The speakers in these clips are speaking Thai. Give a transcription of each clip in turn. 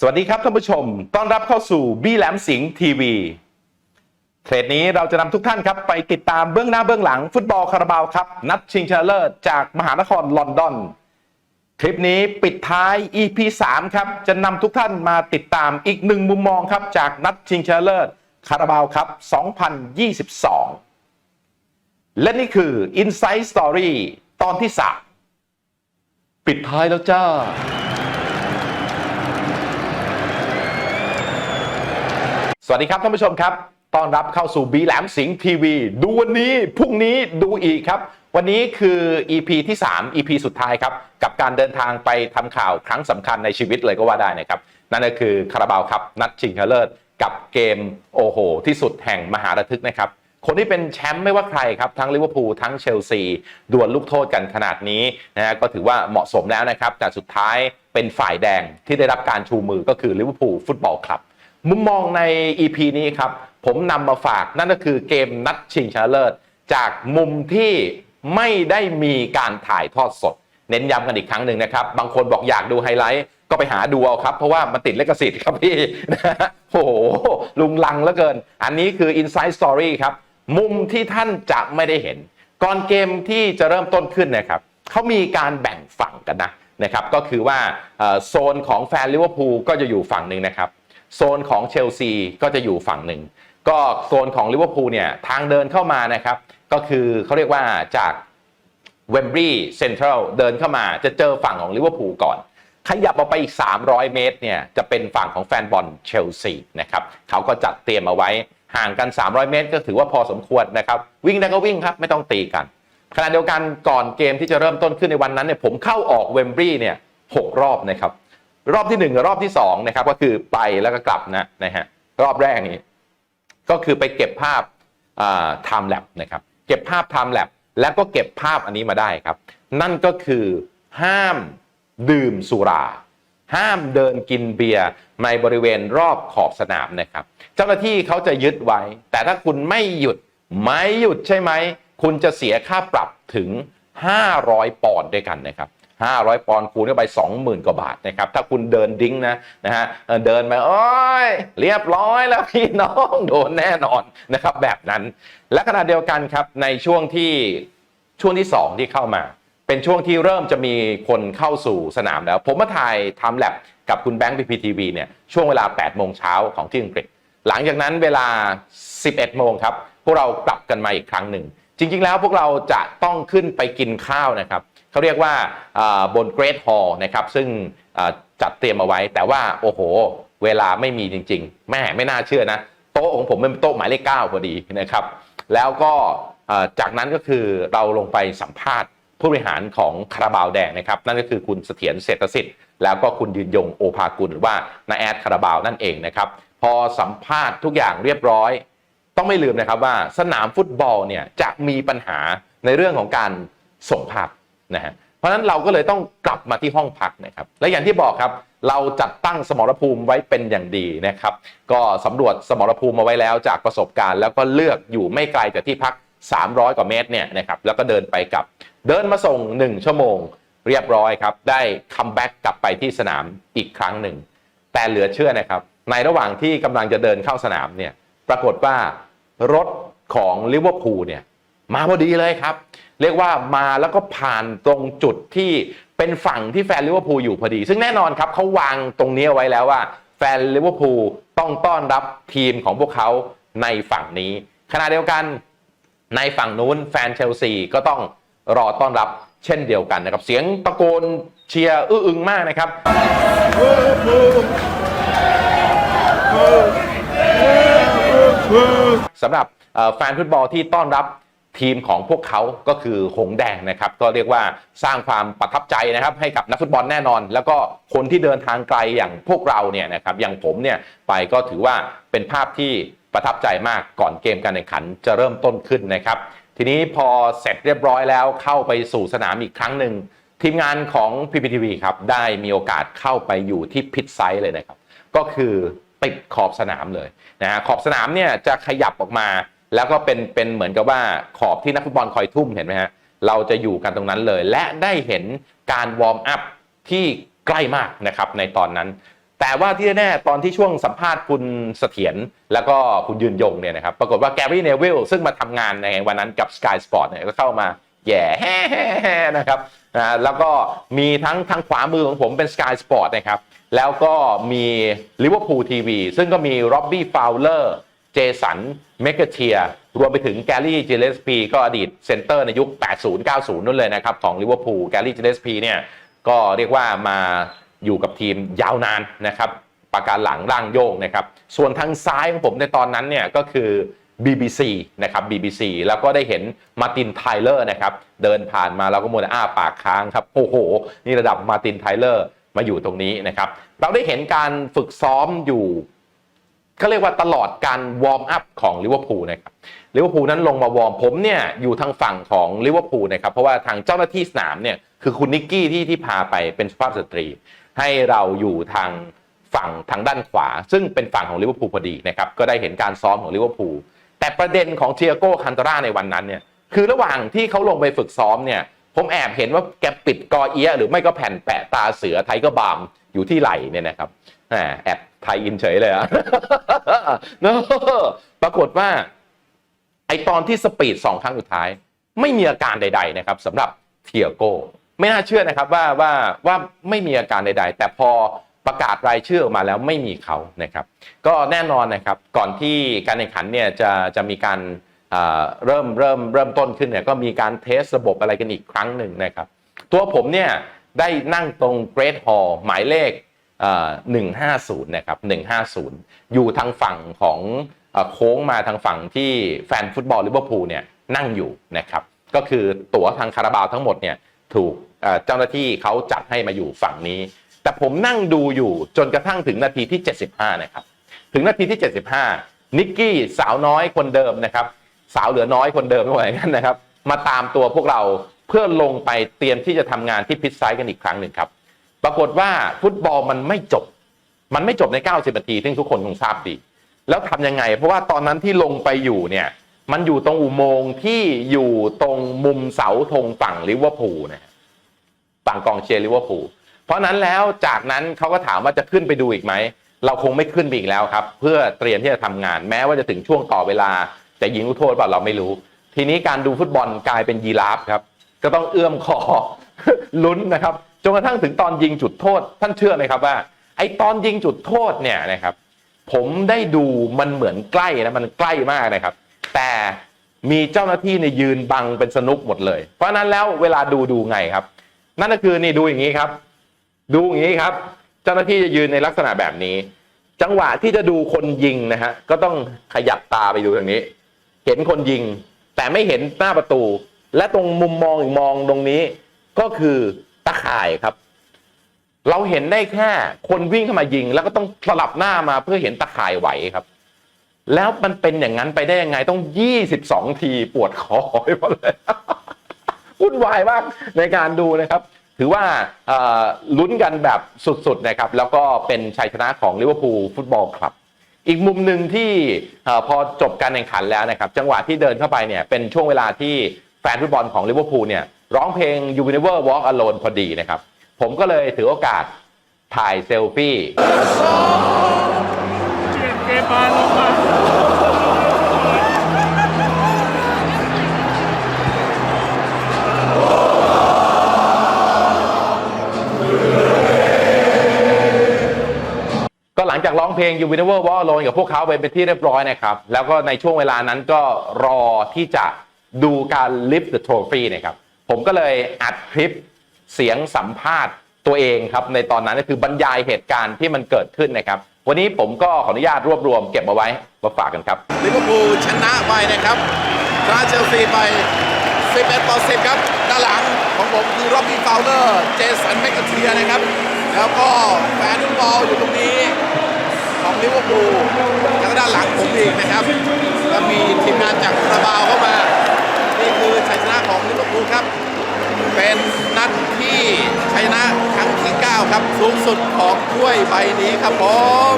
สวัสดีครับท่านผู้ชม ต้อนรับเข้าสู่บี้แหลมสิงห์ทีวี เทรดนี้เราจะนำทุกท่านครับไปติดตามเบื้องหน้าเบื้องหลังฟุตบอลคาราบาวครับ นัดชิงชนะเลิศจากมหานครลอนดอน คลิปนี้ปิดท้าย EP 3 ครับ จะนำทุกท่านมาติดตามอีกหนึ่งมุมมองครับ จากนัดชิงชนะเลิศคาราบาวครับ 2022 และนี่คือ Inside Story ตอนที่ 3 ปิดท้ายแล้วจ้า สวัสดีครับท่านผู้ชมครับ ต้อนรับเข้าสู่บีแหลมสิงห์ทีวี ดูวันนี้ พรุ่งนี้ดูอีกครับ วันนี้คือ EP ที่ 3 EP สุดท้ายครับ กับการเดินทางไปทำข่าวครั้งสำคัญในชีวิตเลยก็ว่าได้นะครับ นั่นก็คือคาราบาวครับ นัดชิงชนะเลิศกับเกมโอโห ที่สุดแห่งมหาระทึกนะครับ คนที่เป็นแชมป์ไม่ว่าใครครับ ทั้งลิเวอร์พูลทั้งเชลซีดวลลูกโทษกันขนาดนี้นะฮะก็ถือว่าเหมาะสมแล้วนะครับแต่สุดท้ายเป็นฝ่ายแดงที่ได้รับการชูมือก็คือลิเวอร์พูลฟุตบอลคลับ มุมมองใน EP นี้ครับ ผมนำมาฝากนั่นก็คือเกมนัดชิงชนะเลิศ จากมุมที่ไม่ได้มีการถ่ายทอดสด เน้นย้ำกันอีกครั้งหนึ่งนะครับ บางคนบอกอยากดูไฮไลท์ ก็ไปหาดูเอาครับ เพราะว่ามันติดเลขสิทธิ์ครับพี่นะโอ้โห ลุงลังเหลือเกิน อันนี้คือ Inside Story ครับ มุมที่ท่านจะไม่ได้เห็น ก่อนเกมที่จะเริ่มต้นขึ้นนะครับเขามีการแบ่งฝั่งกันนะนะครับ ก็คือว่าโซนของแฟนลิเวอร์พูลก็จะอยู่ฝั่งหนึ่งนะครับ โซนของเชลซีก็จะอยู่ฝั่งหนึ่ง ก็โซนของลิเวอร์พูลเนี่ยทางเดินเข้ามานะครับ ก็คือเขาเรียกว่าจากเวมบรีเซ็นทรัลเดินเข้ามาจะเจอฝั่งของลิเวอร์พูลก่อนขยับออกไปอีก 300 เมตรเนี่ยจะเป็นฝั่งของแฟนบอลเชลซีนะครับเขาก็จัดเตรียมเอาไว้ห่างกัน 300 เมตร ก็ถือว่าพอสมควรนะครับวิ่งได้ก็วิ่งครับไม่ต้องตีกันขณะเดียวกันก่อนเกมที่จะเริ่มต้นขึ้นในวันนั้นเนี่ยผมเข้าออกเวมบรีเนี่ยหกรอบนะครับ รอบที่หนึ่งกับรอบที่สองนะครับก็คือไปแล้วก็กลับนะนะฮะรอบแรกนี้ก็คือไปเก็บภาพไทม์แลปนะครับเก็บภาพไทม์แลปแล้วก็เก็บภาพอันนี้มาได้ครับ นั่นก็คือห้ามดื่มสุรา ห้ามเดินกินเบียร์ในบริเวณรอบขอบสนามนะครับ เจ้าหน้าที่เขาจะยึดไว้ แต่ถ้าคุณไม่หยุดไม่หยุดใช่ไหม คุณจะเสียค่าปรับถึง 500 ปอนด์ด้วยกันนะครับ 500 ปอนด์คูณเข้าไป 20,000 กว่าบาทนะครับ ถ้าคุณเดินดิ้งนะนะฮะเดินไปโอ้ยเรียบร้อยแล้วพี่น้องโดนแน่นอนนะครับแบบนั้น และขณะเดียวกันครับในช่วงที่ช่วงที่ 2 ที่เข้ามา เป็นช่วงที่เริ่มจะมีคนเข้าสู่สนามแล้ว ผมมาถ่ายทำแลบกับคุณแบงค์พีพีทีวีเนี่ยช่วงเวลา 8 โมงเช้าของที่อังกฤษ หลังจากนั้นเวลา 11 โมงครับพวกเรากลับกันมาอีกครั้งหนึ่งจริง ๆ แล้วพวกเราจะต้องขึ้นไปกินข้าวนะครับ เขาเรียกว่าบนเกรทฮอลล์นะครับซึ่งจัดเตรียมเอาไว้ แต่ว่าโอ้โห เวลาไม่มีจริง ๆ แม่ไม่น่าเชื่อนะโต๊ะของผมเป็นโต๊ะหมายเลขเก้าพอดีนะครับ แล้วก็จากนั้นก็คือเราลงไปสัมภาษณ์ผู้บริหารของคาราบาวแดงนะครับ นั่นก็คือคุณเสถียรเศรษฐสิทธิ์แล้วก็คุณยืนยงโอภากุลหรือว่านาแอดคาราบาวนั่นเองนะครับ พอสัมภาษณ์ทุกอย่างเรียบร้อย ต้องไม่ลืมนะครับว่าสนามฟุตบอลเนี่ยจะมีปัญหาในเรื่องของการส่งภาพ นะฮะเพราะฉะนั้นเราก็เลยต้องกลับมาที่ห้องพักนะครับและอย่างที่บอกครับเราจัดตั้งสมรภูมิไว้เป็นอย่างดีนะครับ ก็สำรวจสมรภูมิมาไว้แล้วจากประสบการณ์ แล้วก็เลือกอยู่ไม่ไกลจากที่พัก 300 กว่าเมตรเนี่ยนะครับแล้วก็เดินไปกับ เดินมาส่ง 1 ชั่วโมง เรียบร้อยครับ ได้คัมแบ็กกลับไปที่สนามอีกครั้งหนึ่ง แต่เหลือเชื่อนะครับ ในระหว่างที่กำลังจะเดินเข้าสนามเนี่ยปรากฏว่ารถของลิเวอร์พูลเนี่ยมาพอดีเลยครับ เรียกว่ามาแล้วก็ผ่านตรงจุดที่เป็นฝั่งที่แฟนลิเวอร์พูลอยู่พอดี ซึ่งแน่นอนครับเขาวางตรงนี้ไว้แล้วว่า แฟนลิเวอร์พูลต้องต้อนรับทีมของพวกเขาในฝั่งนี้ขณะเดียวกันในฝั่งนู้นแฟนเชลซีก็ต้องรอต้อนรับเช่นเดียวกันนะครับ เสียงตะโกนเชียร์อื้ออึงมากนะครับ สำหรับแฟนฟุตบอลที่ต้อนรับ ทีมของพวกเขาก็คือหงแดงนะครับ ก็เรียกว่าสร้างความประทับใจนะครับ ให้กับนักฟุตบอลแน่นอน แล้วก็คนที่เดินทางไกลอย่างพวกเราเนี่ยนะครับอย่างผมเนี่ยไปก็ถือว่าเป็นภาพที่ประทับใจมากก่อนเกมการแข่งขันจะเริ่มต้นขึ้นนะครับ ทีนี้พอเสร็จเรียบร้อยแล้วเข้าไปสู่สนามอีกครั้งหนึ่งทีมงานของ PPTV ครับได้มีโอกาสเข้าไปอยู่ที่พิทไซด์เลยนะครับ ก็คือติดขอบสนามเลยนะฮะขอบสนามเนี่ยจะขยับออกมา แล้วก็เป็นเป็นเหมือนกับว่าขอบที่นักฟุตบอลคอยทุ่มเห็นไหมฮะเราจะอยู่กันตรงนั้นเลย และได้เห็นการวอร์มอัพที่ใกล้มากนะครับในตอนนั้น แต่ว่าที่แน่ตอนที่ช่วงสัมภาษณ์คุณเสถียรแล้วก็คุณยืนยงเนี่ยนะครับปรากฏว่าแกรี่เนวิลซึ่งมาทำงานในวันนั้นกับ Sky Sport เนี่ยก็เข้ามาแย่นะครับนะแล้วก็มีทั้งทางขวามือของผมเป็น Sky Sport นะครับ แล้วก็มี Liverpool TV ซึ่งก็มี Robbie Fowler เจสันเมกเทียรวมไปถึงแกรี่จิเลสปีก็อดีตเซนเตอร์ในยุค 80-90 นั่นเลยนะครับ ของลิเวอร์พูลแกรี่จิเลสปีเนี่ยก็เรียกว่ามาอยู่กับทีมยาวนานนะครับปากการหลังร่างโยกนะครับ ส่วนทางซ้ายของผมในตอนนั้นเนี่ยก็คือ BBC นะครับ BBC แล้วก็ได้เห็นมาตินไทเลอร์นะครับ เดินผ่านมาเราก็มัวแต่อ้าปากค้างครับ โอ้โห นี่ระดับมาตินไทเลอร์มาอยู่ตรงนี้นะครับ เราได้เห็นการฝึกซ้อมอยู่ ก็เรียกว่าตลอดการวอร์มอัพของลิเวอร์พูลนะครับลิเวอร์พูลนั้นลงมาวอร์มผมเนี่ยอยู่ทางฝั่งของลิเวอร์พูลนะครับเพราะว่าทางเจ้าหน้าที่สนามเนี่ยคือคุณนิกกี้ที่ที่พาไปเป็นสุภาพสตรี ให้เราอยู่ทางฝั่งทางด้านขวา ซึ่งเป็นฝั่งของลิเวอร์พูลพอดีนะครับก็ได้เห็นการซ้อมของลิเวอร์พูลแต่ประเด็นของเทียโก้คันตราในวันนั้นเนี่ยคือระหว่างที่เขาลงไปฝึกซ้อมเนี่ยผมแอบเห็นว่าแกปิดกอเอียหรือไม่ก็แผ่นแปะตาเสือไทเกอร์บามอยู่ที่ไหล่เนี่ยนะครับ แหมแอบไทยอินเฉยเลยอะเนอะปรากฏว่า ไอตอนที่สปีดสองครั้งสุดท้าย ไม่มีอาการใด ๆ นะครับสำหรับเทียโก้ไม่น่าเชื่อนะครับว่าว่าว่าไม่มีอาการใด ๆ แต่พอประกาศรายชื่อออกมาแล้วไม่มีเขานะครับ ก็แน่นอนนะครับก่อนที่การแข่งขันเนี่ยจะจะมีการเริ่มเริ่มเริ่มต้นขึ้นเนี่ยก็มีการเทสระบบอะไรกันอีกครั้งหนึ่งนะครับ ตัวผมเนี่ยได้นั่งตรงเกรดฮอลหมายเลข 150นะครับ150 อยู่ทางฝั่งของโค้งมาทางฝั่งที่แฟนฟุตบอลลิเวอร์พูลเนี่ยนั่งอยู่นะครับก็คือตั๋วทางคาราบาวทั้งหมดเนี่ยถูกเจ้าหน้าที่เขาจัดให้มาอยู่ฝั่งนี้ แต่ผมนั่งดูอยู่จนกระทั่งถึงนาทีที่ 75นะครับถึงนาทีที่ 75นิกกี้สาวน้อยคนเดิมนะครับสาวเหลือน้อยคนเดิมไม่ไหวกันนะครับ มาตามตัวพวกเราเพื่อลงไปเตรียมที่จะทำงานที่พิทไซด์กันอีกครั้งหนึ่งครับ ปรากฏว่าฟุตบอลมันไม่จบ มันไม่จบใน 90 นาทีซึ่งทุกคนคงทราบดี แล้วทำยังไง เพราะว่าตอนนั้นที่ลงไปอยู่เนี่ยมันอยู่ตรงอุโมงค์ที่อยู่ตรงมุมเสาธงฝั่งลิเวอร์พูลนะฝั่งกองเชียร์ลิเวอร์พูลเพราะนั้นแล้วจากนั้นเขาก็ถามว่าจะขึ้นไปดูอีกไหมเราคงไม่ขึ้นไปอีกแล้วครับ เพื่อเตรียมที่จะทำงาน แม้ว่าจะถึงช่วงต่อเวลาจะยิงลูกโทษเปล่าเราไม่รู้ ทีนี้การดูฟุตบอลกลายเป็นยีราฟครับ ก็ต้องเอื้อมคอลุ้นนะครับ จนกระทั่งถึงตอนยิงจุดโทษ ท่านเชื่อไหมครับว่า ไอตอนยิงจุดโทษเนี่ยนะครับ ผมได้ดูมันเหมือนใกล้นะมันใกล้มากนะครับ แต่มีเจ้าหน้าที่ในยยืนบังเป็นสนุกหมดเลย เพราะฉะนั้นแล้วเวลาดูดูไงครับ นั่นก็คือนี่ดูอย่างนี้ครับ ดูอย่างนี้ครับ เจ้าหน้าที่จะยืนในลักษณะแบบนี้ จังหวะที่จะดูคนยิงนะฮะก็ต้องขยับตาไปดูทางนี้ เห็นคนยิง แต่ไม่เห็นหน้าประตู และตรงมุมมองอีกมองตรงนี้ ก็คือ ตะข่ายครับ เราเห็นได้แค่คนวิ่งเข้ามายิง แล้วก็ต้องสลับหน้ามาเพื่อเห็นตะข่ายไหวครับ แล้วมันเป็นอย่างนั้นไปได้ยังไงต้อง22ทีปวดคอไปหมดเลยวุ่นวายมากในการดูนะครับ ถือว่าลุ้นกันแบบสุดๆนะครับ แล้วก็เป็นชัยชนะของลิเวอร์พูลฟุตบอลคลับอีกมุมหนึ่งที่พอจบการแข่งขันแล้วนะครับ จังหวะที่เดินเข้าไปเนี่ยเป็นช่วงเวลาที่แฟนฟุตบอลของลิเวอร์พูลเนี่ย ร้องเพลง You Will Never Walk Alone พอดีนะครับ ผมก็เลยถือโอกาสถ่ายเซลฟี่เกบาลงมาก็หลังจากร้องเพลง You Will Never Walk Alone กับพวกเขาไปเป็นที่เรียบร้อยนะครับ แล้วก็ในช่วงเวลานั้นก็รอที่จะดูการ lift the trophy นะครับ ผมก็เลยอัดคลิปเสียงสัมภาษณ์ตัวเองครับ ในตอนนั้นก็คือบรรยายเหตุการณ์ที่มันเกิดขึ้นนะครับ วันนี้ผมก็ขออนุญาตรวบรวมเก็บมาไว้มาฝากกันครับลิเวอร์พูลชนะไปนะครับชนะเชลซีไป 11 ต่อ 10 ครับ ด้านหลังของผมคือร็อบบี้ฟาวเลอร์ เจสันแมกเทียนะครับ แล้วก็แฟนฟุตบอลอยู่ตรงนี้ ของลิเวอร์พูลแล้วก็ด้านหลังผมอีกนะครับแล้วมีทีมงานจากคาราบาวเข้ามา นี่คือชัยชนะของลิเวอร์พูลครับ ครับสูงสุดของถ้วยใบนี้ครับผม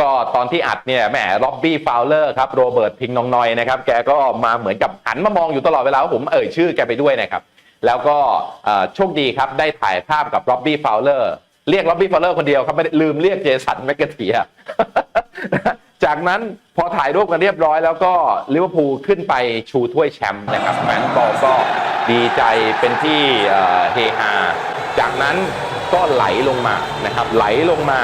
ก็ตอนที่อัดเนี่ยแหมล็อบบี้ฟาวเลอร์ครับโรเบิร์ตพิงนองนอยนะครับแกก็มาเหมือนกับหันมามองอยู่ตลอดเวลาผมเอ่ยชื่อแกไปด้วยนะครับแล้วก็โชคดีครับได้ถ่ายภาพกับล็อบบี้ฟาวเลอร์เรียกล็อบบี้ฟอลเลอร์คนเดียวครับไม่ลืมเรียกเจสันแมกเกเทียจากนั้นพอถ่ายรูปกันเรียบร้อยแล้วก็ลิเวอร์พูลขึ้นไปชูถ้วยแชมป์นะครับแฟนบอลก็ดีใจเป็นที่เฮฮาจากนั้น ก็ไหลลงมานะครับไหลลงมา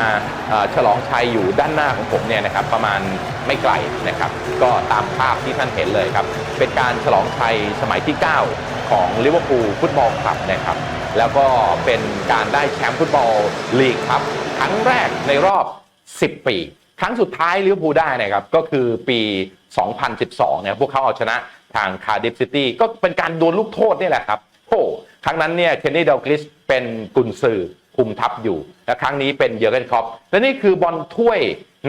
ฉลองชัยอยู่ด้านหน้าของผมเนี่ยนะครับประมาณไม่ไกลนะครับ ก็ตามภาพที่ท่านเห็นเลยครับ เป็นการฉลองชัยสมัยที่ 9 ของลิเวอร์พูลฟุตบอลคลับนะครับแล้วก็เป็นการได้แชมป์ฟุตบอลลีกครับ ครั้งแรกในรอบ 10 ปี ครั้งสุดท้ายลิเวอร์พูลได้นะครับก็คือปี 2012เนี่ยพวกเขาเอาชนะทางคาร์ดิฟซิตี้ก็เป็นการดวลลูกโทษนี่แหละครับ ครั้งนั้นเนี่ยเคนนี่เดลกลิสเป็นกุนซือคุมทัพอยู่ และครั้งนี้เป็นเยอร์เกนคอปและนี่คือบอลถ้วย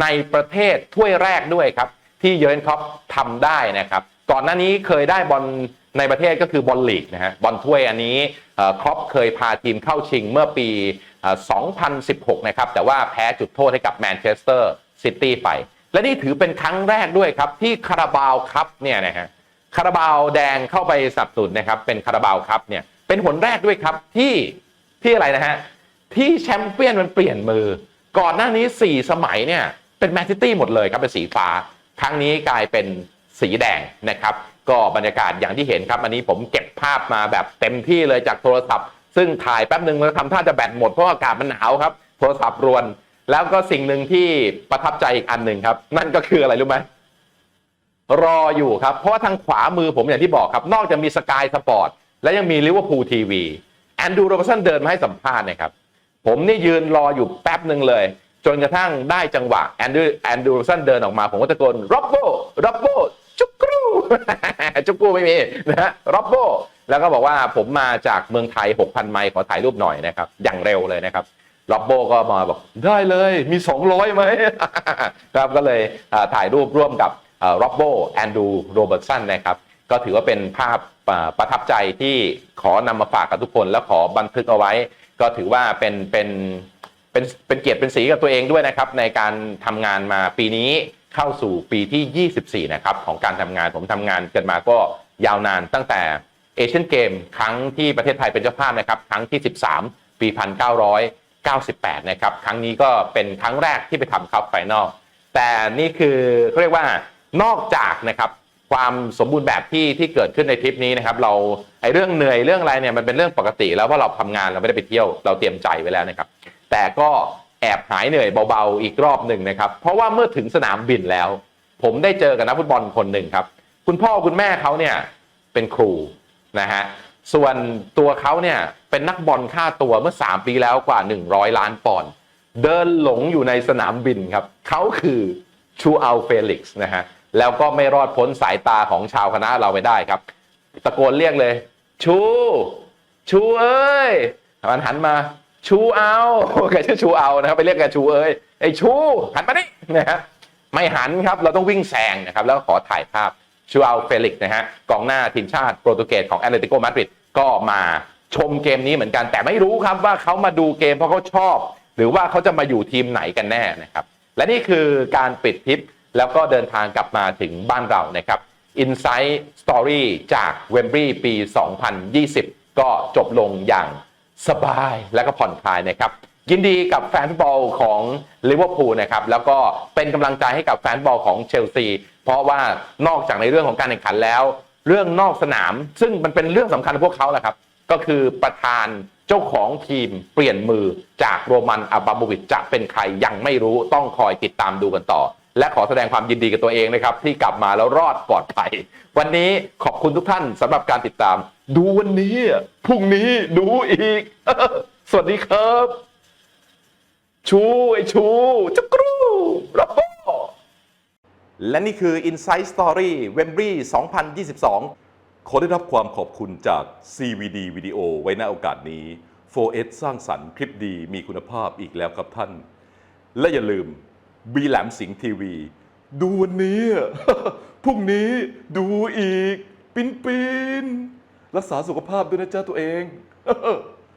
ในประเทศถ้วยแรกด้วยครับที่เยอร์เกนคอปทำได้นะครับก่อนหน้านี้เคยได้บอลในประเทศก็คือบอลลีกนะฮะบอลถ้วยอันนี้ครอปเคยพาทีมเข้าชิงเมื่อปีเอ่อ2016 นะครับ แต่ว่าแพ้จุดโทษให้กับแมนเชสเตอร์ซิตี้ไป และนี่ถือเป็นครั้งแรกด้วยครับ ที่คาราบาวครับเนี่ยนะฮะคาราบาวแดงเข้าไปสับสนุนนะครับ เป็นคาราบาวครับเนี่ย เป็นหนแรกด้วยครับที่ที่อะไรนะฮะที่แชมเปี้ยนมันเปลี่ยนมือ ก่อนหน้านี้ 4 สมัยเนี่ยเป็นแมนซิตี้หมดเลยครับเป็นสีฟ้า ครั้งนี้กลายเป็นสีแดงนะครับ ก็บรรยากาศอย่างที่เห็นครับ อันนี้ผมเก็บภาพมาแบบเต็มที่เลยจากโทรศัพท์ ซึ่งถ่ายแป๊บหนึ่งแล้วทำท่าจะแบตหมดเพราะอากาศมันหนาวครับ โทรศัพท์รวน แล้วก็สิ่งหนึ่งที่ประทับใจอีกอันหนึ่งครับ นั่นก็คืออะไรรู้ไหมรออยู่ครับ เพราะว่าทางขวามือผมอย่างที่บอกครับ นอกจากมีสกายสปอร์ต และยังมีลิเวอร์พูลทีวีแอนดูโรบสันเดินมาให้สัมภาษณ์นะครับ ผมนี่ยืนรออยู่แป๊บหนึ่งเลย จนกระทั่งได้จังหวะแอนดูแอนดูโรบสันเดินออกมา ผมก็ตะโกนร็อบโบร็อบโบจุกกรูจุกกรูไม่มีนะฮะร็อบโบแล้วก็บอกว่าผมมาจากเมืองไทย 6,000 ไมล์ขอถ่ายรูปหน่อยนะครับ อย่างเร็วเลยนะครับล็อบโบก็มาบอกได้เลยมี 200ไหมครับก็เลยถ่ายรูปร่วมกับร็อบโบแอนดูโรเบิร์ตสันนะครับ ก็ถือว่าเป็นภาพประทับใจที่ขอนำมาฝากกับทุกคน และขอบันทึกเอาไว้ ก็ถือว่าเป็นเป็นเป็นเป็นเกียรติเป็นสีกับตัวเองด้วยนะครับ ในการทำงานมาปีนี้เข้าสู่ปีที่ 24 นะครับ ของการทำงานผมทำงานกันมาก็ยาวนานตั้งแต่เอเชียนเกมครั้งที่ประเทศไทยเป็นเจ้าภาพนะครับครั้งที่ 13 ปี 1998 นะครับ ครั้งนี้ก็เป็นครั้งแรกที่ไปทำคัพไฟนอลแต่นี่คือเขาเรียกว่านอกจากนะครับ ความสมบูรณ์แบบที่ที่เกิดขึ้นในทริปนี้นะครับเราไอเรื่องเหนื่อยเรื่องอะไรเนี่ยมันเป็นเรื่องปกติ แล้วเพราะเราทำงานเราไม่ได้ไปเที่ยวเราเตรียมใจไว้แล้วนะครับ แต่ก็แอบหายเหนื่อยเบาๆอีกรอบหนึ่งนะครับ เพราะว่าเมื่อถึงสนามบินแล้ว ผมได้เจอกับนักฟุตบอลคนหนึ่งครับ คุณพ่อคุณแม่เขาเนี่ยเป็นครูนะฮะส่วนตัวเขาเนี่ยเป็นนักบอลค่าตัวเมื่อ 3 ปีแล้วกว่า 100 ล้านปอนด์เดินหลงอยู่ในสนามบินครับเขาคือชูอัลเฟลิกซ์นะฮะ แล้วก็ไม่รอดพ้นสายตาของชาวคณะเราไปได้ครับ ตะโกนเรียกเลย ชู ชูเอ้ยมันหันมา ชูเอาแกชื่อชูเอานะครับไปเรียกแกชูเอ้ยไอ้ชูหันมาดินะฮะไม่หันครับเราต้องวิ่งแซงนะครับแล้วขอถ่ายภาพชูเอัลเฟลิกซ์นะฮะกองหน้าทีมชาติโปรตุเกสของแอตเลติโกมาดริดก็มาชมเกมนี้เหมือนกัน แต่ไม่รู้ครับว่าเขามาดูเกมเพราะเขาชอบ หรือว่าเขาจะมาอยู่ทีมไหนกันแน่นะครับ และนี่คือการปิดทิป แล้วก็เดินทางกลับมาถึงบ้านเรานะครับ Inside Story จากเวมบรีปี 2020 ก็จบลงอย่างสบายและก็ผ่อนคลายนะครับ ยินดีกับแฟนฟุตบอลของลิเวอร์พูลนะครับ แล้วก็เป็นกำลังใจให้กับแฟนบอลของเชลซี เพราะว่านอกจากในเรื่องของการแข่งขันแล้ว เรื่องนอกสนาม ซึ่งมันเป็นเรื่องสำคัญของพวกเขาแหละครับ ก็คือประธานเจ้าของทีมเปลี่ยนมือจากโรมันอับราโมวิชจะเป็นใครยังไม่รู้ต้องคอยติดตามดูกันต่อ และขอแสดงความยินดีกับตัวเองนะครับ ที่กลับมาแล้วรอดปลอดภัย วันนี้ขอบคุณทุกท่านสำหรับการติดตาม ดูวันนี้พรุ่งนี้ดูอีก สวัสดีครับ ชูไอชูจักรูรับโบและนี่คือ Inside Story w e m b l e y 2022 ขอได้รับความขอบคุณจาก CVD วิดีโอไว้ณโอกาสนี้ 4S สร้างสรรค์คลิปดีมีคุณภาพอีกแล้วครับท่าน และอย่าลืม บีแหลมสิงห์ทีวี ดูวันนี้ พรุ่งนี้ดูอีก ปิ้นปิ้นรักษาสุขภาพด้วยนะจ๊ะตัวเอง